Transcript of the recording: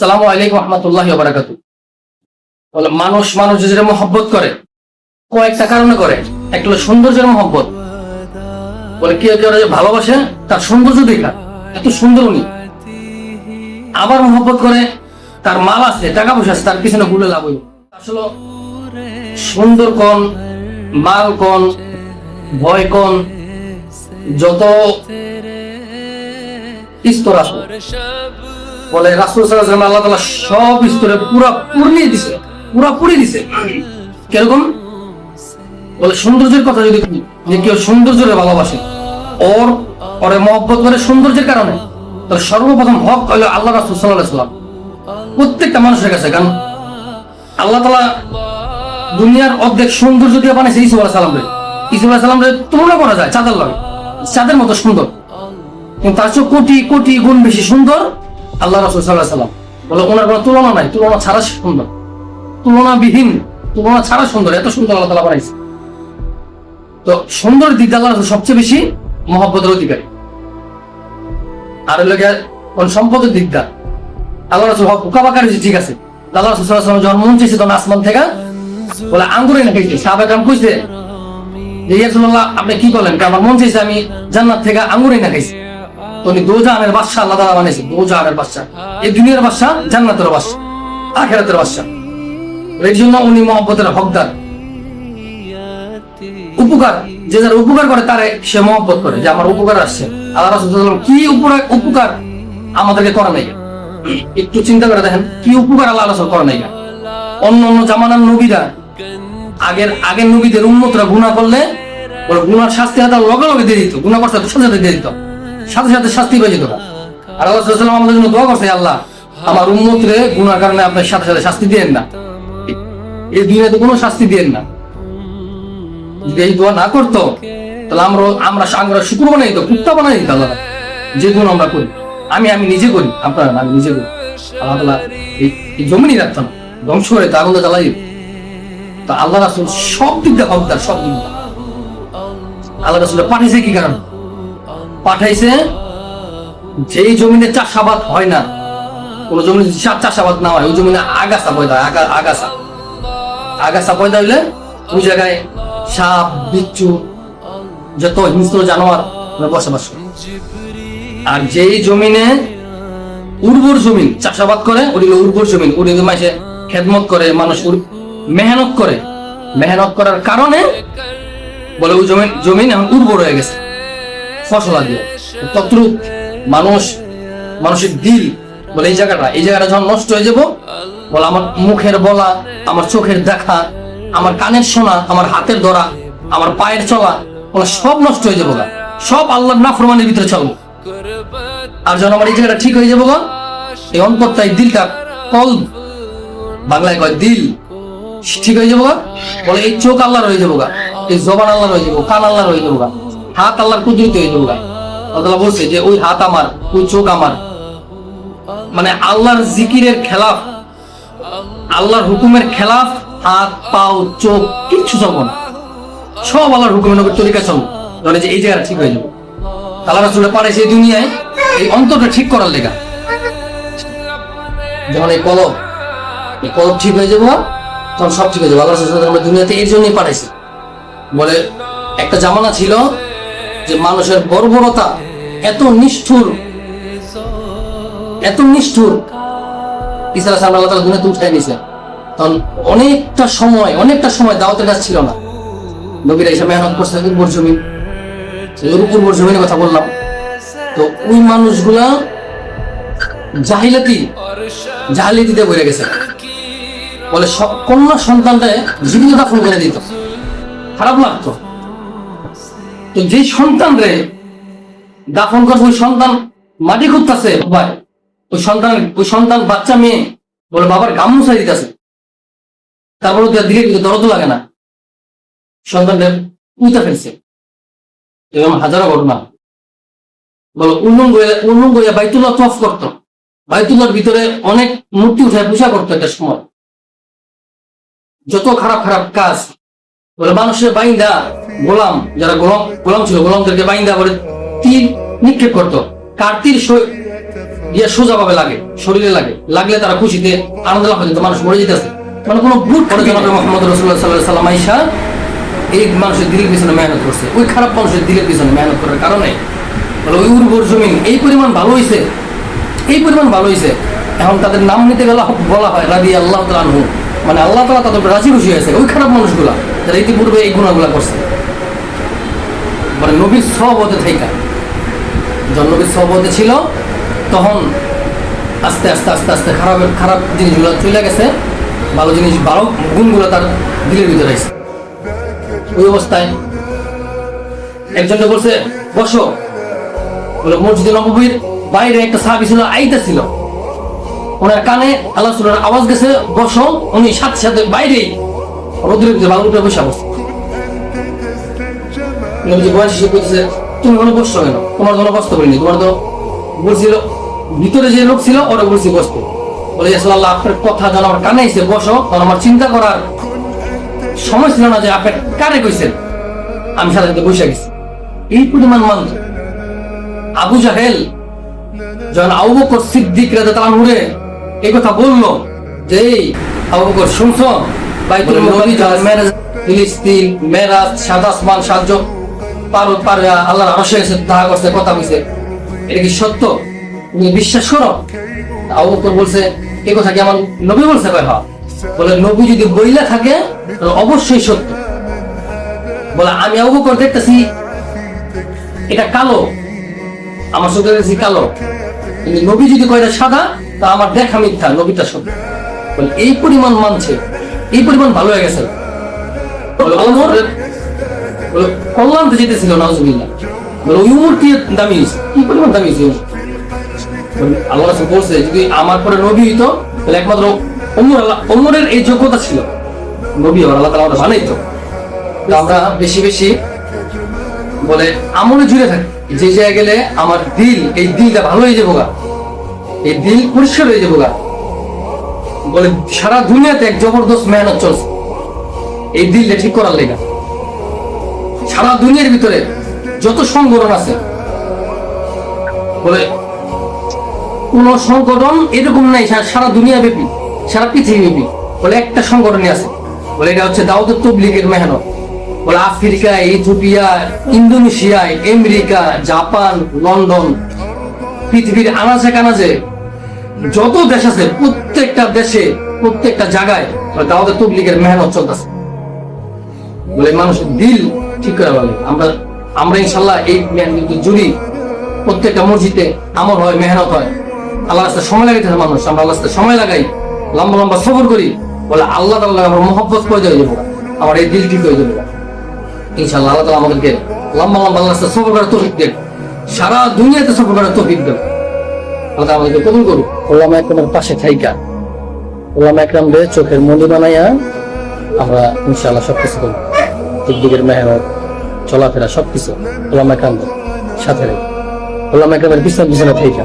সালামু আলাইকুম রহমতুল্লাহ বারাকাতু মানুষ মানুষ যেটা মহব্বত করে, কয়েকটা কারণে করে। একটা হলো সৌন্দর্যের মহব্বত। বলে, কেউ কেউ যে ভালোবাসে, তার সৌন্দর্য দেখা, এত সুন্দর উনি। আবার মহব্বত করে, তার মাল আছে, টাকা পয়সা আছে, তার পিছনে ঘুরে লাভ হইব আসলে সুন্দর কোন, মাল কোন, ভয় কোন, যত স্তর আছে বলে রাসুল সাল্লাল্লাহু আল্লাহ তাআলা সব স্তরে পুরা পূর্ণিয়ে দিছে, পুরা পুরি দিছে। কীরকম? বলে সৌন্দর্যের কথা যদি যে কেউ সৌন্দর্যের ভালোবাসে, ওর, ওরে মহব্বত করে সৌন্দর্যের কারণে। তাহলে সর্বপ্রথম হক হলো আল্লাহ রাসুল সাল্লাহ সাল্লাম প্রত্যেকটা মানুষের কাছে, কারণ আল্লাহ তালা দুনিয়ার অর্ধেক সৌন্দর্য দিয়ে বানাইছে ইসু আলাহ সালাম রে। ইসু আলাহ সালাম তুলনা করা যায় চাঁদের লাগে। চাঁদের মতো সুন্দর। কিন্তু তার চেয়ে কোটি কোটি গুণ বেশি সুন্দর আল্লাহ রাসুল সাল্লাহ সাল্লাম বলে, ওনার কোনো তুলনা নাই, তুলনা ছাড়া সুন্দর। তুলনাবিহীন, তুলনা ছাড়া সুন্দর, এত সুন্দর আল্লাহ তালা বানাইছে। তো সুন্দর দিক আল্লাহ রাসূল সবচেয়ে বেশি মহব্বতের অধিকারী। আর কোন সম্পদের দিকটা আল্লাহ রাসূল বোকা বাকার হয়েছে, ঠিক আছে। আল্লাহ রাসূল ওয়াসাল্লাম যখন মন চাইছে, তখন আসমান থেকে বলে আঙ্গুরে না খাইছে সাহাবা কাম কইছে, যে আপনি কি বলেন? আমার মন চাইছে আমি জান্নাত থেকে আঙ্গুরে না খাইছি উনি দোজাহানের বাদশা আল্লাহ বানাইছে দোজাহানের এই দুনিয়ার বাদশা জান্নাতের বাদশা আখিরাতের বাদশা এর জন্য উনি মহব্বতের হকদার। উপকার, যে যারা উপকার করে তারে সে মহব্বত করে, যে আমার উপকার আসছে। আল্লাহ রাসূল কি উপকার উপকার আমাদেরকে করে নাই? একটু চিন্তা করে দেখেন, কি উপকার আল্লাহ রাসূল করে নাই? অন্য অন্য জামানার নবীরা, আগের আগের নবীদের উন্মতরা গুনাহ করলে গুনার শাস্তি হাতে লগে লগে দিয়ে দিত, গুনাহ করতে সাথে সাথে দিয়ে দিত। সাথে সাথে শাস্তি পেয়ে যেত আর আল্লাহ আমাদের জন্য দোয়া করছে আল্লাহ, আমার উন্মত রে গুনার কারণে আপনার সাথে সাথে শাস্তি দিয়েন না। এই দুনিয়াতে কোনো শাস্তি দিয়েন না। যদি এই দোয়া না করতো, তাহলে আমরা আমরা আমরা শুক্র বানাই দিত কুত্তা বানাই দিত আল্লাহ। যে গুণ আমরা করি, আমি আমি নিজে করি, আপনারা আমি নিজে করি। আল্লাহ তাআলা এই জমিনই রাখতাম ধ্বংস করে তো আগুন। তো আল্লাহ রাসুল সব দিক দিয়ে হকদার, সব দিক দিয়ে। আল্লাহ রাসুল পাঠাইছে কি কারণ? পাঠাইছে, যেই জমিনে চাষাবাদ হয় না, কোন জমিনে চাষাবাদ না হয়, ওই জমিনে আগাছা পয়দা আগাছা। আগাছা পয়দা হইলে ওই জায়গায় সাপ, বিচ্ছু, যত হিংস্র জানোয়ার বসবাস করে। আর যেই জমিনে উর্বর জমিন চাষাবাদ করে, ওই উর্বর জমিন। ওই মাসে খেদমত করে, মানুষ মেহনত করে। মেহনত করার কারণে বলে, ওই জমিন জমিন এখন উর্বর হয়ে গেছে। ফসল দিয়ে তদ্রুপ মানুষ মানুষের দিল বলে এই জায়গাটা এই জায়গাটা যখন নষ্ট হয়ে যাব বলে আমার মুখের বলা আমার চোখের দেখা আমার কানের শোনা আমার হাতের ধরা আমার পায়ের চলা বলে সব নষ্ট হয়ে যাব। সব আল্লাহর নাফরমানের ভিতরে চলবো। আর যখন আমার এই জায়গাটা ঠিক হয়ে যাব গা, এই অন্তরটা এই দিলটা কল বাংলায় কয় দিল। ঠিক হয়ে যাব গা। বলে এই চোখ আল্লাহ রয়ে যাব গা। এই জবান আল্লাহ রয়ে যাব কান আল্লাহ রয়ে যাব হাত আল্লাহর কুদরতি গা। আল্লাহ বলছে যে, ওই হাত আমার, ওই চোখ আমার। মানে আল্লাহর জিকিরের খেলাফ, আল্লাহর হুকুমের খেলাফ, হাত, পাও, চোখ, কিচ্ছু না। সব আল্লাহর হুকুমের নবীর তরিকা চলবো। ধরে যে এই জায়গাটা ঠিক হয়ে যাবে। আল্লাহ পারে সেই দুনিয়ায় এই অন্তরটা ঠিক করার লেগা। যেমন এই কলব এই কলব ঠিক হয়ে যাব, তখন সব ঠিক হয়ে যাবে। আল্লাহ আমরা দুনিয়াতে এর জন্যই পাঠাইছি। বলে, একটা জামানা ছিল যে মানুষের বর্বরতা এত নিষ্ঠুর এত নিষ্ঠুর। আল্লাহ তাআলা দুনিয়াতে উঠাই তখন অনেকটা সময় অনেকটা সময় দাওয়াতের কাজ ছিল না। নবীরা মেহনত করছে উর্বর জমিন। উর্বর জমিনের কথা বললাম। তো ওই মানুষগুলা জাহিলাতি, জাহিলাতিতে বইরে গেছে। বলে কন্যা সন্তানটায় জীবিত দাফন করে দিত। খারাপ লাগতো। তো যে সন্তান রে, দাফন করবে ওই সন্তান মাটি খুঁজতেছে ভাই ওই সন্তান ওই সন্তান বাচ্চা মেয়ে বলে বাবার গাম মুছাই দিতেছে। তারপরে তো দিকে কিন্তু দরদ লাগে না। সন্তানটা উইতা ফেলছে। এবং হাজারো ঘটনা। বলো উল্লঙ্গ হয়ে- উল্লঙ্গ বাইতুল্লাহ তফ করতো। বাইতুল্লাহর ভিতরে অনেক মূর্তি উঠায়, পূজা করতো একটা সময়। যত খারাপ খারাপ কাজ, বলে মানুষের বাইন্দা গোলাম, যারা গোলাম গোলাম ছিল, গোলামদেরকে বাইন্দা বলে তীর নিক্ষেপ করতো। কার তীর সই- গিয়ে সোজা ভাবে লাগে, শরীরে লাগে। লাগলে তারা খুশিতে, আনন্দ লাভ করছে মানুষ মরে যেতেছে। মানে কোনো ভুল পরে জনাবে মোহাম্মদ রসুল্লাহ সাল্লাহ সাল্লাম আইসা এই মানুষের দিলের পিছনে মেহনত করছে। ওই খারাপ মানুষের দিলের পিছনে মেহনত করার কারণে। ওই উর্বর জমিন, এই পরিমাণ ভালো হয়েছে এই পরিমাণ ভালো হয়েছে এখন তাদের নাম নিতে গেলে বলা হয় রাদি আল্লাহ তালু মানে আল্লাহ তালা তাদের রাজি খুশি হয়েছে, ওই খারাপ মানুষগুলা, যারা ইতিপূর্বে এই গুণাগুলা করছে। নবীর সহবতে থাইকা। যখন নবীর সহবতে ছিল, তখন আস্তে আস্তে আস্তে আস্তে খারাপ খারাপ জিনিসগুলো চলে গেছে, ভালো জিনিস, ভালো গুণগুলো তার দিলের ভিতরে আছে ওই অবস্থায় একজনকে বলছে, বসো। বলে, মসজিদে নবীর বাইরে একটা সাহাবি ছিল আইতা ছিল ওনার কানে আল্লাহ আওয়াজ গেছে, বসো। উনি সাথে সাথে বাইরেই রোদ্রের ভালো উঠে বসে বসে নবীজি বয়স বলছে তুমি কোনো বসছো কেন? তোমার জন্য কষ্ট করিনি। তোমার তো বলছিল ভিতরে যে লোক ছিল ওরা বলছি বসতে। বলে আপনার কথা যেন আমার কানে এসে বসো তখন আমার চিন্তা করার সময় ছিল না যে আপনি কারে কইছেন। আমি সাথে সাথে বসে গেছি। এই পরিমাণ মান আবু জাহেল যখন আবু বকর সিদ্দিক রাজা এই কথা বলল যে এই আবু বকর শুনছো? বাইতুল মেরাজ ফিলিস্তিন মেরাজ সাত আসমান সাহায্য আল্লাহর দেখা করছে কথা এটা কি সত্য? তুমি বিশ্বাস করো? বলছে কথা কি আমার নবী বলছে? হ্যাঁ। বলে, নবী যদি বইলা থাকে অবশ্যই সত্য। বলে, আমি আবু বকর দেখতেছি, এটা কালো। আমার চোখে দেখছি কালো। কিন্তু নবী যদি কয়টা সাদা, তা আমার দেখা মিথ্যা, নবীটা সত্য। বলে, এই পরিমাণ মানছে, এই পরিমাণ ভালো হয়ে গেছে। বলে কল্যাণ তো যেতেছিল নাউজুবিল্লাহ বলে ওই দামি হয়েছে? কি পরিমাণ দামি হয়েছে আল্লাহ রাসূল বলছে যদি আমার পরে নবী হইতো, তাহলে একমাত্র ওমর আল্লাহ ওমরের এই যোগ্যতা ছিল। নবী হওয়ার আল্লাহ তাআলা আমাদের বানাইতো। আমরা বেশি বেশি বলে আমলে জুড়ে থাকি। যে জায়গায় গেলে আমার দিল, এই দিলটা ভালো হয়ে যাব গা। এই দিল পরিষ্কার হয়ে যাব গা। বলে সারা দুনিয়াতে এক জবরদস্ত মেহনত চলছে। এই দিলটা ঠিক করার লেগা। সারা দুনিয়ার ভিতরে যত সংগঠন আছে, বলে, কোন সংগঠন এরকম নাই সারা দুনিয়া ব্যাপী, সারা পৃথিবী ব্যাপী, বলে একটা সংগঠনই আছে। বলে এটা হচ্ছে দাউদ তবলিগের মেহনত। বলে আফ্রিকা, ইথিওপিয়া ইন্দোনেশিয়ায় আমেরিকা, জাপান, লন্ডন, পৃথিবীর আনাচে কানাচে যত দেশ আছে, প্রত্যেকটা দেশে, প্রত্যেকটা জায়গায় দাউদ তবলিগের মেহনত চলতেছে। বলে মানুষের দিল ঠিক করে বলে। আমরা আমরা ইনশাল্লাহ এই কিন্তু জুড়ি। প্রত্যেকটা মসজিদে আমল হয়, মেহনত হয়। আল্লাহ রাস্তায় সময় লাগাইতে মানুষ। আমরা আল্লাহ রাস্তায় সময় লাগাই, লম্বা লম্বা সফর করি। বলে আল্লাহ তাল্লাহ আমার মহব্বত করে হয়ে যাব। আমার এই দিল ঠিক হয়ে যাব। ইনশাল্লাহ আল্লাহ তালা আমাদেরকে লম্বা লম্বা আল্লাহ রাস্তায় সফর করার তৌফিক দেন। সারা দুনিয়াতে সফর করার তৌফিক দেন। আল্লাহ আমাদেরকে কবুল করুক। ওলামা একরামের পাশে থাইকা। ওলামা একরামদের চোখের মন্দির বানাইয়া আমরা ইনশাআল্লাহ সবকিছু করব। দিকদিকের মেহনত চলাফেরা সবকিছু ওলামা কান্দ সাথে ওলামা কান্দের পিছনে পিছনে থাইকা